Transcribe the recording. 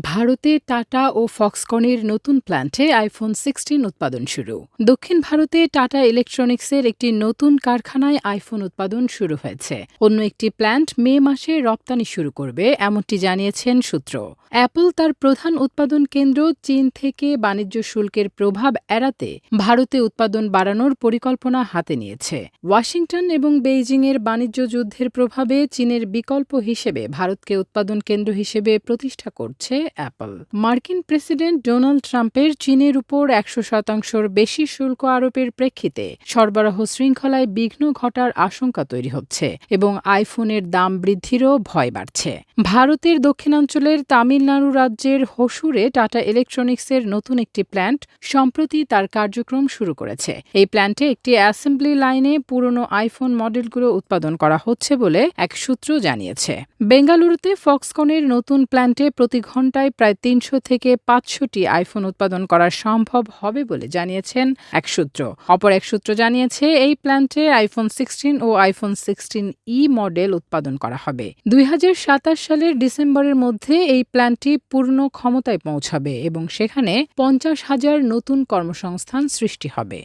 ভারতে টাটা ও ফক্সকনের নতুন প্ল্যান্টে iPhone sixteen উৎপাদন শুরু। দক্ষিণ ভারতে টাটা ইলেকট্রনিক্সের একটি নতুন কারখানায় আইফোন উৎপাদন শুরু হয়েছে। অন্য একটি প্ল্যান্ট মে মাসে রপ্তানি শুরু করবে, এমনটি জানিয়েছেন সূত্র। অ্যাপল তার প্রধান উৎপাদন কেন্দ্র চীন থেকে বাণিজ্য শুল্কের প্রভাব এড়াতে ভারতে উৎপাদন বাড়ানোর পরিকল্পনা হাতে নিয়েছে। ওয়াশিংটন এবং বেইজিংয়ের বাণিজ্য যুদ্ধের প্রভাবে চীনের বিকল্প হিসেবে ভারতকে উৎপাদন কেন্দ্র হিসেবে প্রতিষ্ঠা করছে অ্যাপল মার্কিন প্রেসিডেন্ট ডোনাল্ড ট্রাম্পের চীনের উপর একশো শতাংশর বেশি শুল্ক আরোপের প্রেক্ষিতে সরবরাহ শৃঙ্খলায় বিঘ্ন ঘটার আশঙ্কা তৈরি হচ্ছে এবং আইফোনের দাম বৃদ্ধিরও ভয় বাড়ছে। ভারতের দক্ষিণাঞ্চলের তামিলনাড়ু রাজ্যের হসুরে টাটা ইলেকট্রনিক্সের নতুন একটি প্ল্যান্ট সম্প্রতি তার কার্যক্রম শুরু করেছে। এই প্ল্যান্টে একটি অ্যাসেম্বলি লাইনে পুরনো আইফোন মডেলগুলো উৎপাদন করা হচ্ছে বলে এক সূত্র জানিয়েছে। বেঙ্গালুরুতে ফক্সকনের নতুন প্ল্যান্টে প্রতি ঘন্টায় প্রায় তিনশো থেকে পাঁচশোটি আইফোন উৎপাদন করা সম্ভব হবে বলে জানিয়েছেন এক সূত্র। অপর এক সূত্র জানিয়েছে, এই প্ল্যান্টে আইফোন সিক্সটিন ও আইফোন সিক্সটিন ই মডেল উৎপাদন করা হবে। দুই হাজার সাতাশ সালের ডিসেম্বরের মধ্যে এই প্ল্যান্টটি পূর্ণ ক্ষমতায় পৌঁছাবে এবং সেখানে পঞ্চাশ হাজার নতুন কর্মসংস্থান সৃষ্টি হবে।